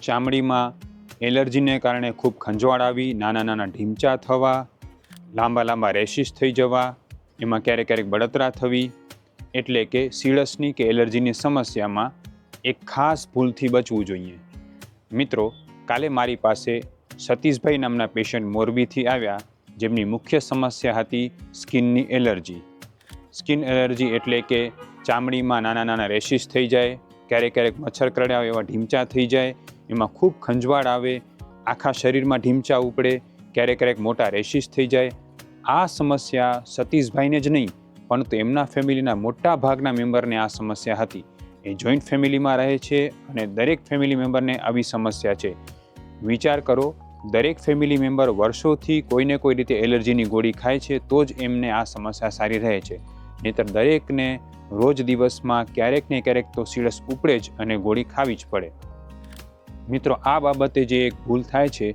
ચામડીમાં એલર્જીને કારણે ખૂબ ખંજવાળ આવી, નાના નાના ઢીંચા થવા, લાંબા લાંબા રેશિસ થઈ જવા, એમાં ક્યારેક ક્યારેક બળતરા થવી, એટલે કે સીળસની કે એલર્જીની સમસ્યામાં એક ખાસ ભૂલથી બચવું જોઈએ. મિત્રો, કાલે મારી પાસે સતીશભાઈ નામના પેશન્ટ મોરબીથી આવ્યા, જેમની મુખ્ય સમસ્યા હતી સ્કિનની એલર્જી. સ્કિન એલર્જી એટલે કે ચામડીમાં નાના નાના રેશિસ થઈ જાય ક્યારેક ક્યારેક મચ્છર કરડ્યા આવે એવા ઢીમચા થઈ જાય, એમાં ખૂબ ખંજવાળ આવે, આખા શરીરમાં ઢીમચા ઉપડે, ક્યારેક ક્યારેક મોટા રેશિસ થઈ જાય. આ સમસ્યા સતીશભાઈને જ નહીં, પરંતુ એમના ફેમિલીના મોટા ભાગના મેમ્બરને આ સમસ્યા હતી. એ જોઈન્ટ ફેમિલીમાં રહે છે અને દરેક ફેમિલી મેમ્બરને આવી સમસ્યા છે. વિચાર કરો, દરેક ફેમિલી મેમ્બર વર્ષોથી કોઈને કોઈ રીતે એલર્જીની ગોળી ખાય છે, તો જ એમને આ સમસ્યા સારી રહે છે. નહીતર દરેકને રોજ દિવસમાં ક્યારેક ને ક્યારેક તો સીળસ ઉપડે જ અને ગોળી ખાવી જ પડે. મિત્રો, આ બાબતે જે એક ભૂલ થાય છે,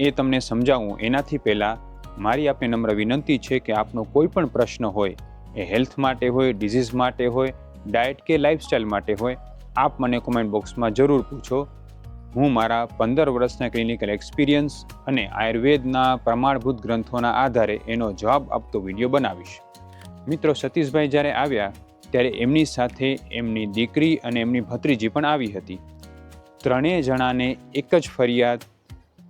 એ તમને સમજાવું. એનાથી પહેલાં મારી આપને નમ્ર વિનંતી છે કે આપનો કોઈ પણ પ્રશ્ન હોય, એ હેલ્થ માટે હોય, ડિઝીઝ માટે હોય, ડાયટ કે લાઇફસ્ટાઇલ માટે હોય, આપ મને કોમેન્ટ બોક્સમાં જરૂર પૂછો. હું મારા પંદર વર્ષના ક્લિનિકલ એક્સપિરિયન્સ અને આયુર્વેદના પ્રમાણભૂત ગ્રંથોના આધારે એનો જવાબ આપતો વીડિયો બનાવીશ. મિત્રો સતીશભાઈ જ્યારે આવ્યા, ત્યારે એમની સાથે એમની દીકરી અને એમની ભત્રીજી પણ આવી હતી. ત્રણેય જણાને એક જ ફરિયાદ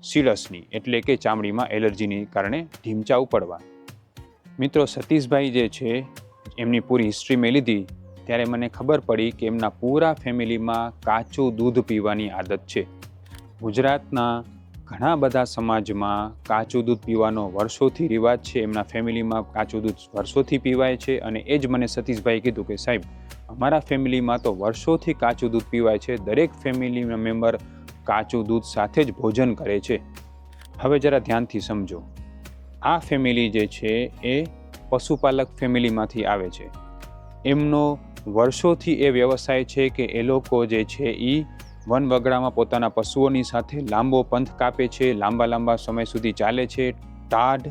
સીળસની એટલે કે ચામડીમાં એલર્જીની કારણે ઢીમચા ઉપડવા. મિત્રો સતીશભાઈ જે છે, એમની પૂરી હિસ્ટ્રી મેં લીધી, ત્યારે મને ખબર પડી કે એમના પૂરા ફેમિલીમાં કાચું દૂધ પીવાની આદત છે. ગુજરાતના ઘણા બધા સમાજમાં કાચું દૂધ પીવાનો વર્ષોથી રિવાજ છે. એમના ફેમિલીમાં કાચું દૂધ વર્ષોથી પીવાય છે અને એ જ મને સતીશભાઈ કીધું કે, સાહેબ, અમારા ફેમિલીમાં તો વર્ષોથી કાચું દૂધ પીવાય છે. દરેક ફેમિલી મેમ્બર કાચું દૂધ સાથે જ ભોજન કરે છે. હવે જરા ધ્યાનથી સમજો. આ ફેમિલી જે છે એ પશુપાલક ફેમિલીમાંથી આવે છે. એમનો વર્ષોથી એ વ્યવસાય છે કે એ લોકો જે છે એ વન વગડામાં પોતાના પશુઓની સાથે લાંબો પંથ કાપે છે, લાંબા લાંબા સમય સુધી ચાલે છે, ટાઢ,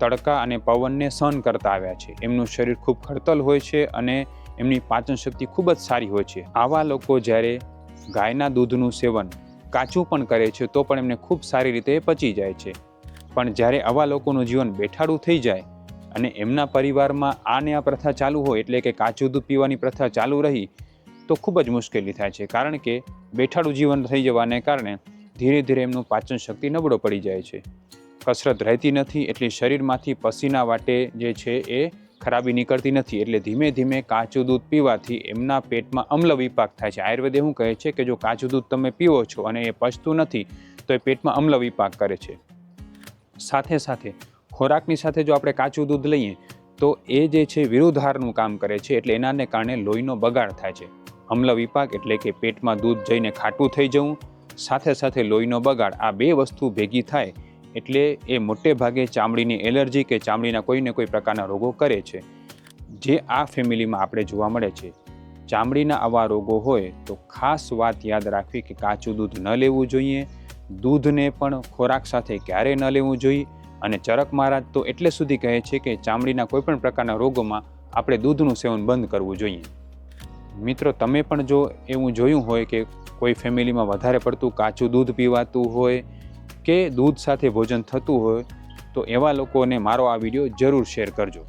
તડકા અને પવનને સહન કરતા આવ્યા છે. એમનું શરીર ખૂબ ખડતલ હોય છે અને એમની પાચન શક્તિ ખૂબ જ સારી હોય છે. આવા લોકો જ્યારે ગાયના દૂધનું સેવન કાચું પણ કરે છે, તો પણ એમને ખૂબ સારી રીતે પચી જાય છે. પણ જ્યારે આવા લોકોનું જીવન બેઠાડું થઈ જાય અને એમના પરિવારમાં આને આ પ્રથા ચાલુ હોય, એટલે કે કાચું દૂધ પીવાની પ્રથા ચાલુ રહી તો ખૂબ જ મુશ્કેલી થાય છે કારણ કે બેઠાડું જીવન થઈ જવાને કારણે ધીરે ધીરે એમનું પાચન શક્તિ નબળો પડી જાય છે. કસરત રહેતી નથી એટલે શરીરમાંથી પસીના વાટે જે છે એ ખરાબી નીકળતી નથી એટલે ધીમે ધીમે કાચું દૂધ પીવાથી એમના પેટમાં અમ્લ વિપાક થાય છે. આયુર્વેદે એવું કહે છે કે જો કાચું દૂધ તમે પીવો છો અને એ પચતું નથી, તો એ પેટમાં અમ્લ વિપાક કરે છે. સાથે સાથે ખોરાકની સાથે જો આપણે કાચું દૂધ લઈએ, તો એ જે છે વિરુદ્ધારનું કામ કરે છે એટલે એનાને કારણે લોહીનો બગાડ થાય છે. અમ્લ વિપાક એટલે કે પેટમાં દૂધ જઈને ખાટું થઈ જવું, સાથે સાથે લોહીનો બગાડ આ બે વસ્તુ ભેગી થાય એટલે એ મોટે ભાગે ચામડીની એલર્જી કે ચામડીના કોઈને કોઈ પ્રકારના રોગો કરે છે. જે આ ફેમિલીમાં આપણે જોવા મળે છે. ચામડીના આવા રોગો હોય તો ખાસ વાત યાદ રાખવી કે કાચું દૂધ ન લેવું જોઈએ, દૂધને પણ ખોરાક સાથે ક્યારેય ન લેવું જોઈએ અને ચરક મહારાજ તો એટલે સુધી કહે છે કે ચામડીના કોઈપણ પ્રકારના રોગોમાં આપણે દૂધનું સેવન બંધ કરવું જોઈએ. મિત્રો, તમે પણ જો એવું જોયું હોય કે કોઈ ફેમિલીમાં વધારે પડતું કાચું દૂધ પીવાતું હોય કે દૂધ સાથે ભોજન થતું હોય, તો એવા લોકોને મારો આ વીડિયો જરૂર શેર કરજો.